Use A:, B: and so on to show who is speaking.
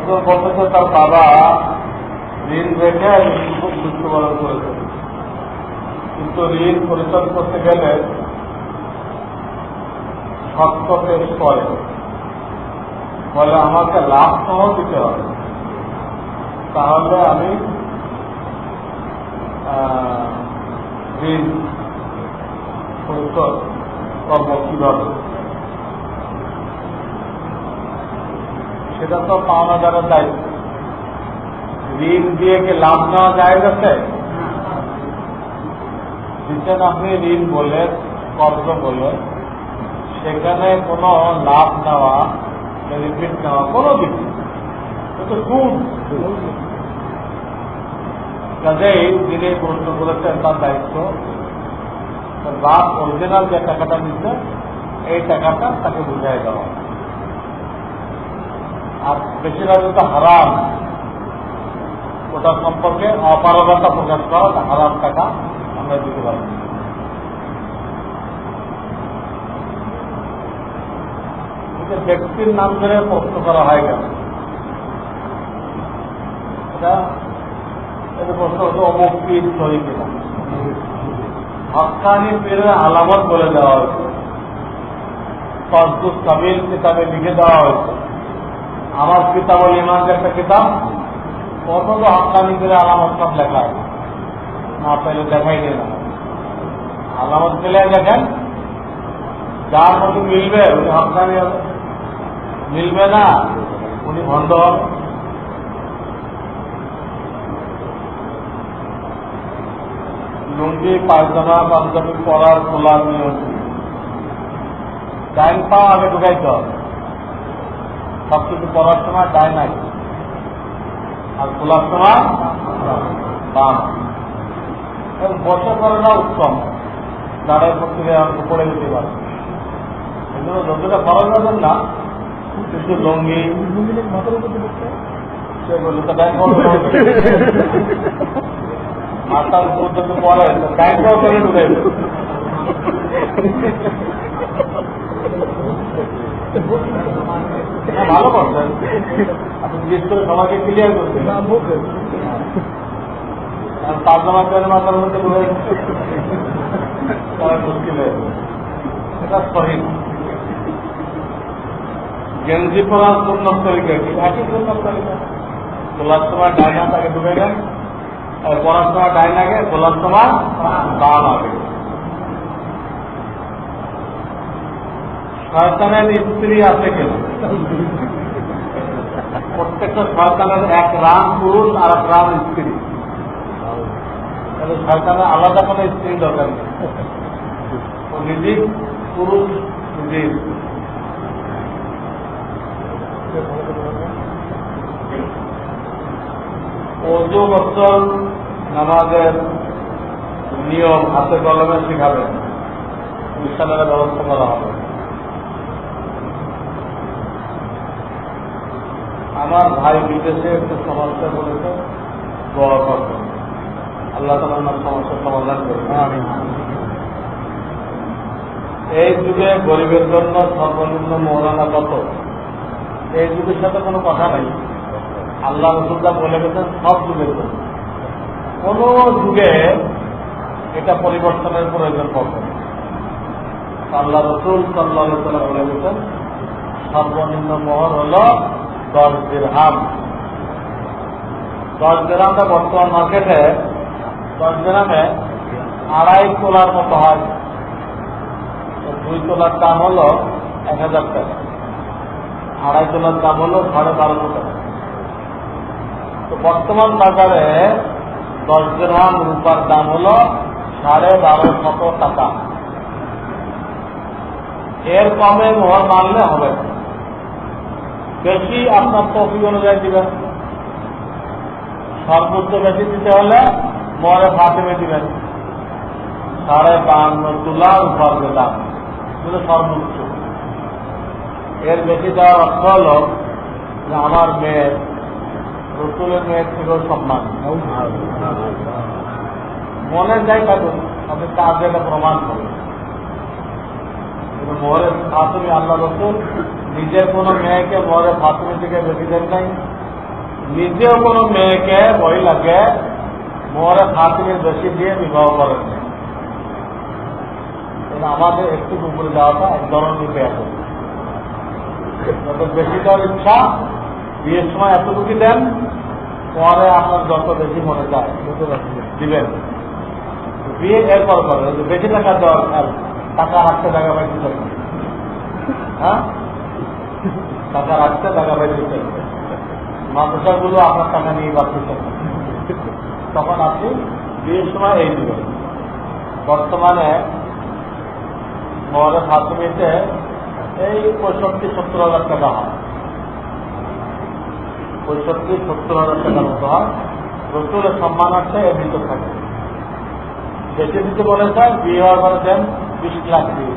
A: একজন বলতেছে তার বাবা ঋণ রেখে খুব মৃত্যুবরণ করেছে। কিন্তু ঋণ পরিশোধ করতে গেলে শর্ত পেশ করে বলে আমাকে লাভ সহ দিতে হবে। তাহলে আমি ঋণ পরিশোধ করব কীভাবে? সেটা তো পাওনাদারের দায়িত্ব। ঋণ দিয়ে কি লাভ নেওয়া যায় যাচ্ছে? দিচ্ছেন আপনি ঋণ বলে কর্জ বলে সেখানে কোনো লাভ নেওয়া বেনিফিট নেওয়া কোনো। সুদ কাজেই যিনি প্রশ্ন করেছেন তার দায়িত্ব বাপ অরিজিনাল যে টাকাটা দিচ্ছে এই টাকাটা তাকে বুঝাই দেওয়া। আর বেশিরভাগ তো হারাম। ওটা সম্পর্কে অপারগতা প্রকাশ করা হারাম টাকা আমরা দিতে পারি। ব্যক্তির নাম ধরে প্রশ্ন করা হয় কেন? প্রশ্ন হতো অমুক পীর আলামত বলে দেওয়া হয়েছে। লিখে দেওয়া হয়েছে। আমার কিতাবল ইমান যে একটা কিতাব। কত তো হকানি পীরের আলামত সব লেখা না পেলে দেখাই দেয় না। আলামত পেলে দেখেন, যার মতো মিলবে উনি হবে মিলবে না, উনি ভণ্ড। হবে লুঙ্গি, পায়জামা, পাঞ্জাবি পরার খোলা নিয়ম। ডাইন পা আগে ঢুকাইতে হবে। সব কিছু পড়ার সময় ডাইন আগে আর খোলার সময় বাম এবং বসে করে না উত্তম। দাঁড়ায় করতে গিয়ে আমাকে পড়ে যেতে পারে। যতটা খরচ হবেন না কিন্তু লুঙ্গি। মাথার উপর যদি পড়ে তো ব্যাংকও করে ঢুকে যাবে। হ্যাঁ, ভালো করছেন আপনি জিজ্ঞেস করে সবাইকে ক্লিয়ার করছেন পাঁচ জমা মাথার মধ্যে। মুশকিল হয়ে এটা সহি। গেঞ্জি পরার সুন্নত তরিকা কি? একই সুন্নত তরিকা। তোলার সময় ডাইনা তাকে ঢুকে দেন আর পড়ার সময় ডাইন আগে খোলার সময় বাম আগে শয়তানের স্ত্রী আছে কেন? প্রত্যেকটা শয়তানের এক রাম পুরুষ আর এক রাম স্ত্রী। শয়তানের আলাদা কোনো স্ত্রী দরকার নেই। ও নিজেই পুরুষ, নিজেই অজু বছর নামাজের নিয়ম হাতে কলমে শেখাবে। বিশালের ব্যবস্থা করা হবে। আমার ভাই বিদেশে একটু সমস্যা বলেছে, দোয়া করবে। আল্লাহ তালা আমার সমস্যার সমাধান করবে এই যুগে গরিবের জন্য সর্বনিম্ন মৌলানা কত? এই যুগের সাথে কোনো কথা নেই। আল্লাহ রসুলটা বলে গেছেন, সব যুগের জন্য কোন যুগে এটা পরিবর্তনের প্রয়োজন পড়বে। আল্লাহ রসুল সাল্লাহ বলে গেছেন, সর্বনিম্ন মোহর হল দশ দিরহামটা বর্তমান মার্কেটে দশ দিরহামে আড়াই তোলার মতো হয়। দুই তোলার দাম হলো এক হাজার টাকা। আড়াই তোলার দাম সাড়ে বারোশো টাকা। তো বর্তমান বাজারে দশ গ্রাম রূপার দাম হল সাড়ে বারো শত টাকা। এর কমে মোহর মানলে হবে না। বেশি আপনার তফি অনুযায়ী দিবেন। সর্বোচ্চ বেশি দিতে হলে মোহরে ফাতেমে দিবেন। সাড়ে বান্ন তুলা রূপার যে দাম কিন্তু সর্বোচ্চ। এর বেশি দেওয়ার অর্থ হল যে আমার মেয়ে, রসুলের মেয়ের থেকেও সম্মান। মনে যাই থাকুন আপনি কাজে এটা প্রমাণ করেন। কিন্তু মোহরের ফাতুমি আল্লাহ রসুল নিজের কোনো মেয়েকে মোহরের ফাতুমি থেকে বেশি দেন নাই। নিজেও কোনো মেয়েকে মহিলাকে মোহরে ফাতিমের বেশি দিয়ে বিবাহ করেন আমাদের একটু উপরে যাওয়াটা এক ধরনের যত বেশি দেওয়ার ইচ্ছা, বিয়ের সময় এতটুকু দেন, পরে আপনার যত বেশি মনে চায় দিবেন। বিয়ে এরপর করেন বেশি টাকা দেওয়ার টাকা রাখতে টাকা দিতে হ্যাঁ? টাকা রাখতে টাকা হবে। মাদ্রাসাগুলো আপনার টাকা নিয়ে বাড়তেছে তখন আপনি বিয়ের সময় এই দিবেন বর্তমানে মহলে ফাতিমিতে এই পঁয়ষট্টি, সত্তর হাজার টাকা হয়। পঁয়ষট্টি, সত্তর হাজার টাকার মতো হয়। রসুলের সম্মানার্থে এর ভিতর থাকে। বেশি দিতে বলেছেন, বিয়ে হওয়ার পরে দেন, বিশ লাখ দিয়ে।